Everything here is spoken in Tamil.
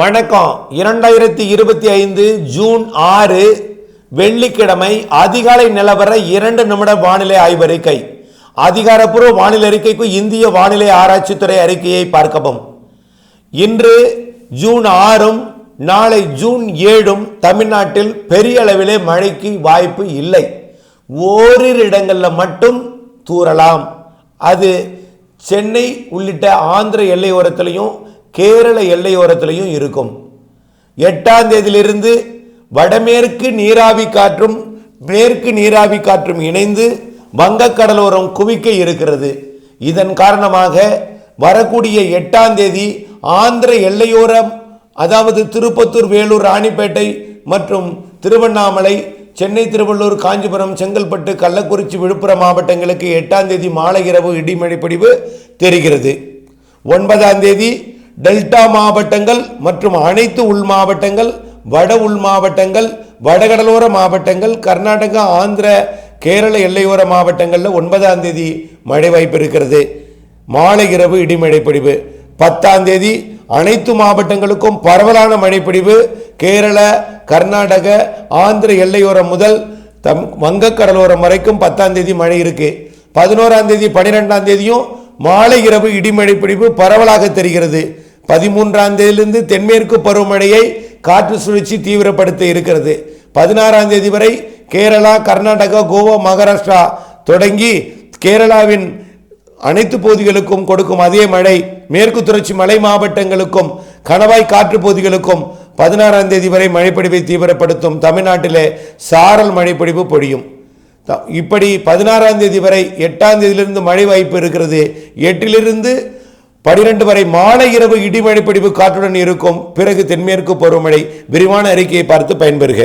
வணக்கம். இரண்டாயிரத்தி இருபத்தி ஐந்து ஜூன் ஆறு வெள்ளிக்கிழமை அதிகாலை நிலவர இரண்டு நிமிட வானிலை ஆய்வறிக்கை அதிகாரப்பூர்வ வானிலை அறிக்கைக்கு இந்திய வானிலை ஆராய்ச்சித்துறை அறிக்கையை பார்க்கவும். இன்று ஜூன் ஆறும் நாளை ஜூன் ஏழும் தமிழ்நாட்டில் பெரிய அளவிலே மழைக்கு வாய்ப்பு இல்லை. ஓரிரு இடங்களில் மட்டும் தூறலாம். அது சென்னை உள்ளிட்ட ஆந்திர எல்லையோரத்திலையும் கேரள எல்லையோரத்திலையும் இருக்கும். எட்டாம் தேதியிலிருந்து வடமேற்கு நீராவி காற்றும் மேற்கு நீராவி காற்றும் இணைந்து வங்கக்கடலோரம் குவிக்க இருக்கிறது. இதன் காரணமாக வரக்கூடிய எட்டாம் தேதி ஆந்திர எல்லையோரம் அதாவது திருப்பத்தூர் வேலூர் ராணிப்பேட்டை மற்றும் திருவண்ணாமலை சென்னை திருவள்ளூர் காஞ்சிபுரம் செங்கல்பட்டு கள்ளக்குறிச்சி விழுப்புரம் மாவட்டங்களுக்கு எட்டாம் தேதி மாலை இரவு இடிமழை பொழிவு தெரிகிறது. ஒன்பதாம் தேதி டெல்டா மாவட்டங்கள் மற்றும் அனைத்து உள் மாவட்டங்கள் வட உள் மாவட்டங்கள் வடகடலோர மாவட்டங்கள் கர்நாடகா ஆந்திர கேரள எல்லையோர மாவட்டங்களில் ஒன்பதாம் தேதி மழை வாய்ப்பு இருக்கிறது. மாலை இரவு இடிமழை பொழிவு பத்தாம் தேதி அனைத்து மாவட்டங்களுக்கும் பரவலான மழைப்பிடிவு கேரள கர்நாடக ஆந்திர எல்லையோரம் முதல் தம் வங்கக்கடலோரம் வரைக்கும் பத்தாம் தேதி மழை இருக்கு. பதினோராம் தேதி பனிரெண்டாம் தேதியும் மாலை இரவு இடிமழை பிடிப்பு பரவலாக தெரிகிறது. பதிமூன்றாம் தேதியிலிருந்து தென்மேற்கு பருவமழையை காற்று சுழற்சி தீவிரப்படுத்த இருக்கிறது. பதினாறாம் தேதி வரை கேரளா கர்நாடகா கோவா மகாராஷ்டிரா தொடங்கி கேரளாவின் அனைத்து பகுதிகளுக்கும் கொடுக்கும் அதே மழை மேற்கு தொடர்ச்சி மலை மாவட்டங்களுக்கும் கணவாய் காற்று பகுதிகளுக்கும் பதினாறாம் தேதி வரை மழைப்பொழிவை தீவிரப்படுத்தும் தமிழ்நாட்டிலே சாரல் மழைப்பொழிவு பொழியும். த- இப்படி பதினாறாம் தேதி வரை எட்டாம் தேதியிலிருந்து மழை வாய்ப்பு இருக்கிறது. எட்டிலிருந்து பனிரெண்டு வரை மாலை இரவு இடிமழை பிடிப்பு காற்றுடன் இருக்கும். பிறகு தென்மேற்கு பருவமழை விரிவான அறிக்கையை பார்த்து பயன்பெறுக.